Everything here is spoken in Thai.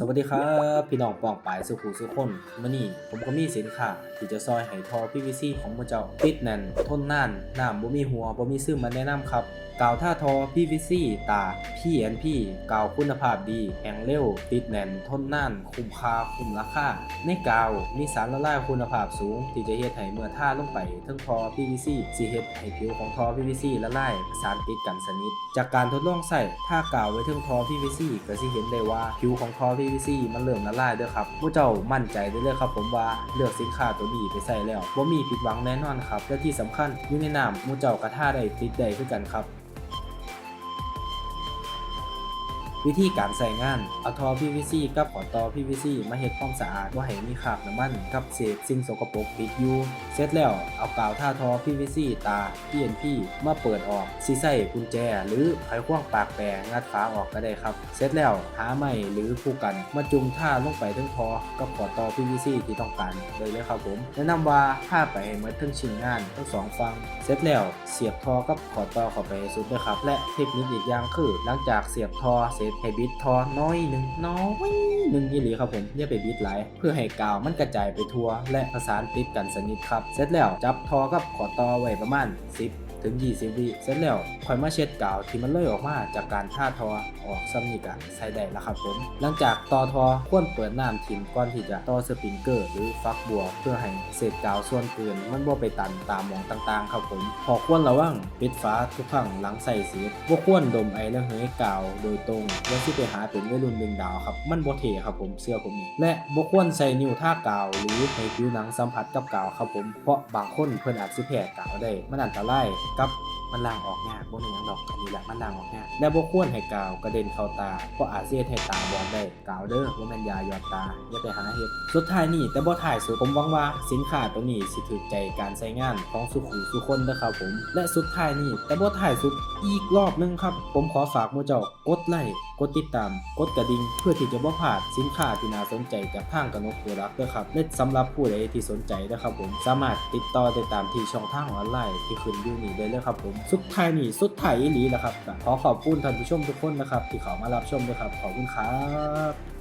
สวัสดีครับพี่น้องปองปายสุขุสุขคนมื่อนี้ผมก็มีสินค้าที่จะซอยให้ทอ PVC ของมือเจ้าติดแน่นทนนานน้ำบ่มีหัวบ่มีซึมมาแนะนำครับกาวท่าทอ PVC ตา PNP กาวคุณภาพดีแข็งเร็ว ติดแน่นทนนาน คุ้มค่าคุ้มราคาในกาวมีสารละลายคุณภาพสูง ที่จะเฮ็ดให้เมื่อท่าลงไปทั้งทอ PVC สิเฮ็ดให้ผิวของทอ PVC ละลายสารติดกันสนิทจากการทดลองใส่ถ้ากาวไว้ทั้งทอ PVC ก็สิเห็นได้ว่าผิวของทอ PVC มันเริ่มละลายเด้อครับผู้เจ้ามั่นใจได้เลยครับผมว่าเลือกสินค้าตัวนี้ไปใส่แล้วบ่มีผิดหวังแน่นอนครับและที่สำคัญอยู่ในน้ำผู้เจ้ากระท่าได้ติดได้ด้วยกันครับ วิธีการใส่งานเอาทอ PVC กับขอต่อ PVC มาเฮ็ดความสะอาดว่าให้มีคราบน้ำมันกับเศษสิ่งสกปรกติดอยู่ เสร็จแล้วเอากาวท่าทอ PVC ตา PNP มาเปิดออกสิใส่กุญแจ หรือไขควงปากแปรงัดฝาออกก็ได้ครับ เสร็จแล้วหาไม้หรือผู้กัน มาจุ่มท่าลงไปทั้งทอกับขอต่อ PVC ที่ต้องการเลยเลยครับผมแนะนำว่าผ้าไปให้หมดทั้งชิ้นงานทั้งสองฝั่งเสร็จแล้วเสียบทอกับขอต่อเข้าไปสุดด้วยครับ และเทคนิคอีกอย่างคือ หลังจากเสียบทอเสร็จให้บิดทอน้อยหนึ่งน้อยหนึ่งยี่หลีครับผมอย่าไปบิดหลายเพื่อให้กาวมันกระจายไปทั่ว และประสานติดกันสนิทครับ เสร็จแล้วจับทอกับขอต่อไว้ประมาณ 10 ถึง 20 วิเสร็จแล้วค่อยมาเช็ดกาวที่มันเลื่อยออกมาจากการท่าทอออกซ้ำนี่กะใส่ได้แล้วครับผมหลังจากต่อทอควรเปิดน้ำทิ้งก่อนที่จะต่อสปริงเกอร์ หรือฟักบัว เพื่อให้เศษกาวส่วนเกินมันบ่ไปตันตามมองต่างๆ ครับผมพอควรระวังปิดฝาทุกครั้งหลังใส่สีบ่ควรดมไอระเหยกาวโดยตรงแล้วสิไปหาเป็นวัยรุ่นดึงดาวครับมันบ่เท่ครับผมเสื้อผมนี่และบ่ควรใส่นิ้วท่ากาว หรือให้ผิวหนังสัมผัสกับกาวครับผมเพราะบางคนเพิ่นอาจสิแพ้กาวได้มันอันตรายกับมันลางออกยากบ่เป็นหยังดอกอันนี้แหละมันลางออกยายและบ่ควรให้กาวกระเด็นเข้าตาเพราะอาจเฮ็ดให้ตาบอดได้กาวเด้อบ่แม่นยายอดตาอย่าไปหาเห็ดสุดท้ายนี่แต่บ่ถ่ายสุดผมหวังว่าสินค้าตัวนี้สิถือใจการใช้งานของสุขุสุคนนะครับผม และสุดท้ายนี่แต่บ่ถ่ายสุดอีกรอบนึงครับ ผมขอฝากมูเจ้ากดไลค์ กดติดตาม กดกระดิ่งเพื่อที่จะบ่พลาดสินค้าที่น่าสนใจจากทางกนกตัวรักด้อครับและสำหรับผู้ใดที่สนใจนะครับผมสามารถติดต่อได้ตามที่ช่องทางออนไลน์ที่ขึ้นอยู่นี่ได้เลยครับผมสุดท้ายนี่สุดท้ายอีหลีแหละครับขอขอบคุณท่านผู้ชมทุกคนนะครับที่เข้ามารับชมด้วยครับขอบคุณครับ